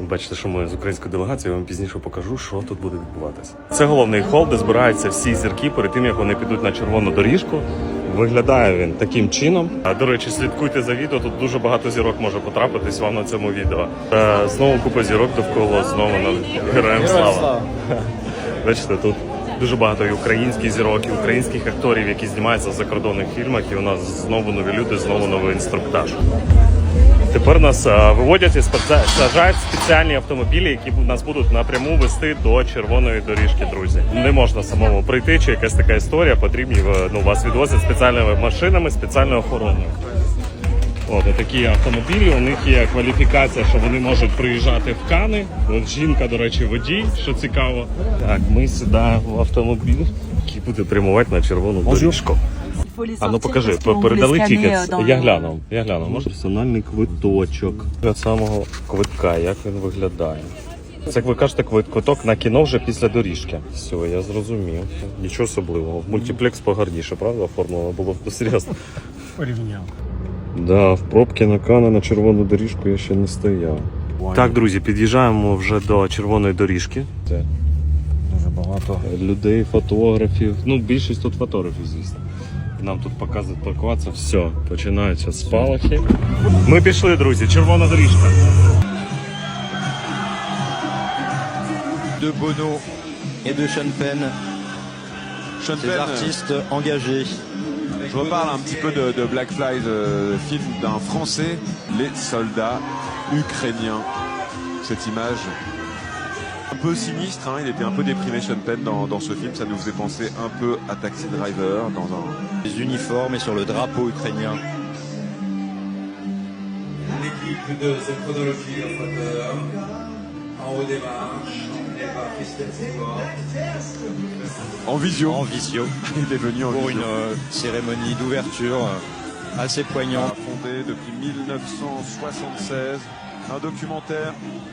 Бачите, що ми з українською делегацією я вам пізніше покажу, що тут буде відбуватися. Це головний хол, де збираються всі зірки перед тим, як вони підуть на червону доріжку. Виглядає він таким чином. А до речі, слідкуйте за відео. Тут дуже багато зірок може потрапитись вам на цьому відео. Е, знову купа зірок довкола, знову на героям слава. Бачите, тут дуже багато і українських зірок, і українських акторів, які знімаються в закордонних фільмах. І у нас знову нові люди, знову новий інструктаж. Тепер нас е, виводять і саджають спеціальні автомобілі, які нас будуть напряму вести до червоної доріжки, друзі. Не можна самому прийти, чи якась така історія. Потрібні е, ну, вас відвозять спеціальними машинами, спеціальною охороною. От такі автомобілі. У них є кваліфікація, що вони можуть приїжджати в Кани. От жінка, до речі, водій, що цікаво. Так, ми сідаємо в автомобіль, який буде прямувати на червону доріжку. А ну покажи, передали тікет. Я глянув, я глянув. Може персональний квиточок від самого квитка, як він виглядає. Це як ви кажете, квиток на кіно вже після доріжки. Все, я зрозумів. Нічого особливого. В мультиплекс погарніше, правда, оформлено було б серйозно. Порівняв. Да, в пробки на Кана на червону доріжку я ще не стояв. Так, друзі, під'їжджаємо вже до червоної доріжки. Це Дуже багато. людей, фотографів. Ну, більшість тут фотографів, звісно. Нам тут показують паркуватися. Все, починаються спалахи. Ми пішли, друзі, червона доріжка. de Bono et de Sean Penn, Sean ces Penn, artistes engagés. je reparle un petit peu de, de Black Fly, euh, film d'un Français, les soldats ukrainiens. Cette image un peu sinistre, hein, il était un peu déprimé Sean Penn dans, dans ce film, ça nous faisait penser un peu à Taxi Driver, dans un... Les uniformes et sur le drapeau ukrainien. L'équipe de cette chronologie en moteur, en haut des marches, emmenée par Christelle Seymour. En visio, En visio il est venu en pour visio. une euh, cérémonie d'ouverture euh, assez poignante. Fondé depuis 1976, un documentaire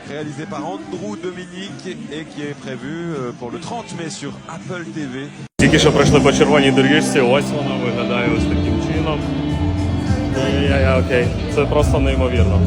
réalisé par Andrew Dominique et qui est prévu euh, pour le 30 mai sur Apple TV. Тільки що пройшли по червоній доріжці, ось вона виглядає ось таким чином. Я, я, окей. Це просто неймовірно.